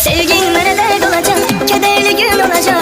Sevgin nerede kalacak Kederli gün olacak.